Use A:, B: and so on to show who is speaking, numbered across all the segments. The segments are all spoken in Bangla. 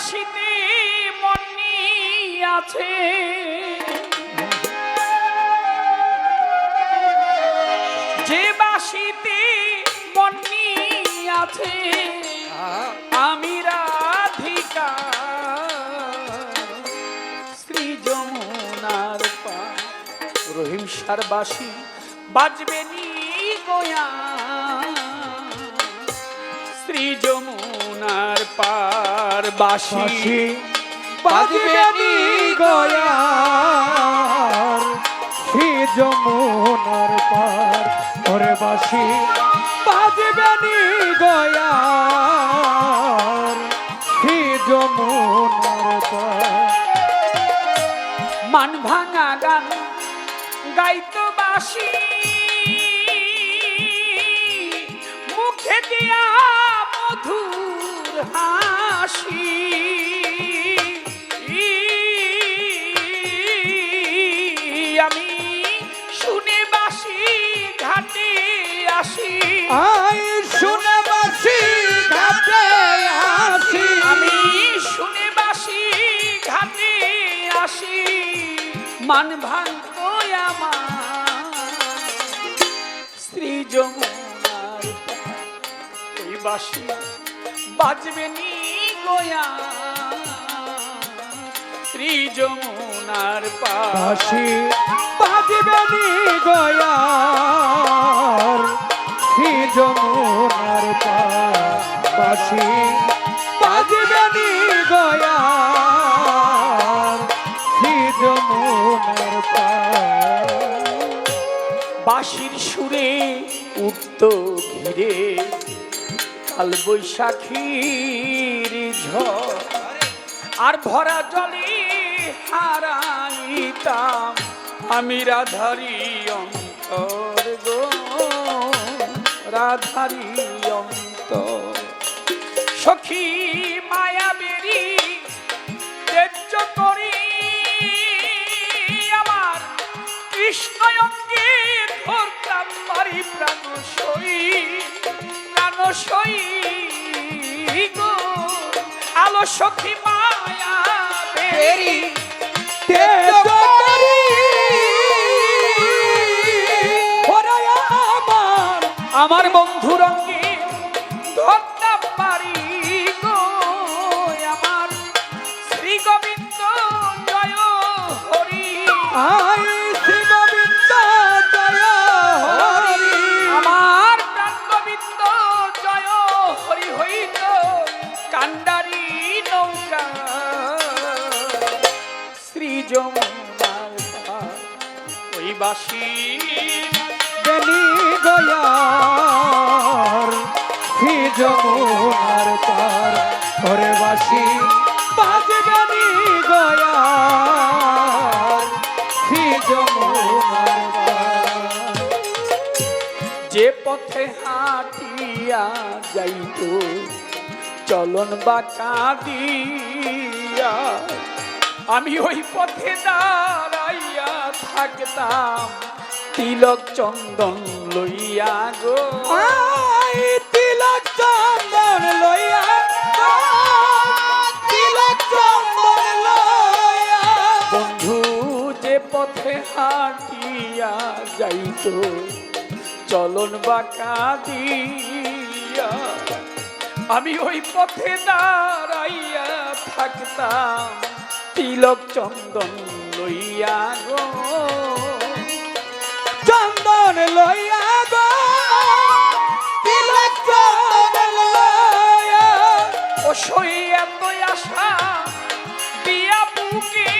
A: বাসিতে মনি আছে। যে বাসিতে মনি আছে, আমি রাধিকা। শ্রী যমুনার পা রহিম সারবাসী বাজবে নি গোয়া। শ্রী যমুনার পার বাসী
B: বাজবে নি গয়ার। সে যমুনার পার ওরে বাঁশি বাজবে নি গয়ার। সে যমুনার পার।
A: মান ভাঙা গান গাইতো বাসি। মুখে দিয়া বাসি ঘাটে আসি।
B: আই শুনে বাঁশি ঘাটে আসি।
A: আমি শুনে বাসি ঘাটে আসি। মান ভাঙত আমার শ্রী যমুনার ওই বাসি বাজবে নি গোয়া। শ্রী যমুনার পার
B: বাঁশি বাজবে নি গয়ার। সে যমুনার পার বাঁশি বাজবে নি গয়ার। সে যমুনার
A: বাঁশির সুরে উঠত ঘিরে কাল বৈশাখীর ঝড়। আর ভরা জলে হারাইতাম আমি রাধারি অন্তর গো। রাধারি অন্তর। সখী মায়া বেরি, তেজ্য করি। আমার কৃষ্ণ অঙ্গে ধরতাম পারি প্রাণ সই প্রাণ সই গো। আলো সখী মায়া বেরি।
B: আমার
A: বন্ধুর অঙ্গে ধরতাম পারি গো আমার শ্রী গোবিন্দ জয় হরি।
B: আই শ্রী গোবিন্দ জয় হরি।
A: আমার প্রাণ গোবিন্দ জয় হরি হইত কান্ডারি নৌকা। শ্রী যমুনার ওই বাসী
B: বেনি গয়ার। শ্রী যমুনার পার ওরে বাসি বাজবে গয়ার। শ্রী যমুনার
A: যে পথে হাঁটিয়া যাইত, চলন বা কাঁদিয়া। আমি ওই পথে দাঁড়াইয়া থাকতাম। তিলক চন্দন লইয়া গো।
B: তিলক চন্দন লইয়া তিলক চন্দন লইয়া
A: বন্ধু যে পথে হাঁটিয়া যাইত চলন বা কাঁদিয়া আমি ওই পথে দাঁড়াইয়া থাকতাম তিলক চন্দন লইয়া গো। সই এত আশা দিয়া বুকে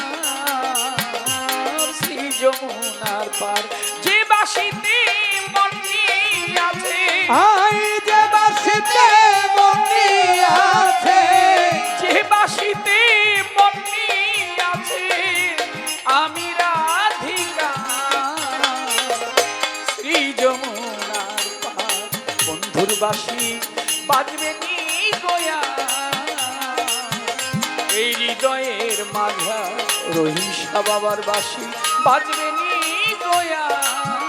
A: যমুনার পার। যে বাসিতে মন্নি আছে
B: আই যে বাসিতে মনি আছে।
A: যে বাসিতে মন্নি আছে আমি রাধিকা। শ্রী যমুনার পার। বন্ধুর বাসি বাজবে নি গোয়া? এই হৃদয়ের মাঝা রহিষা বাবার বাসি 把这个你做呀。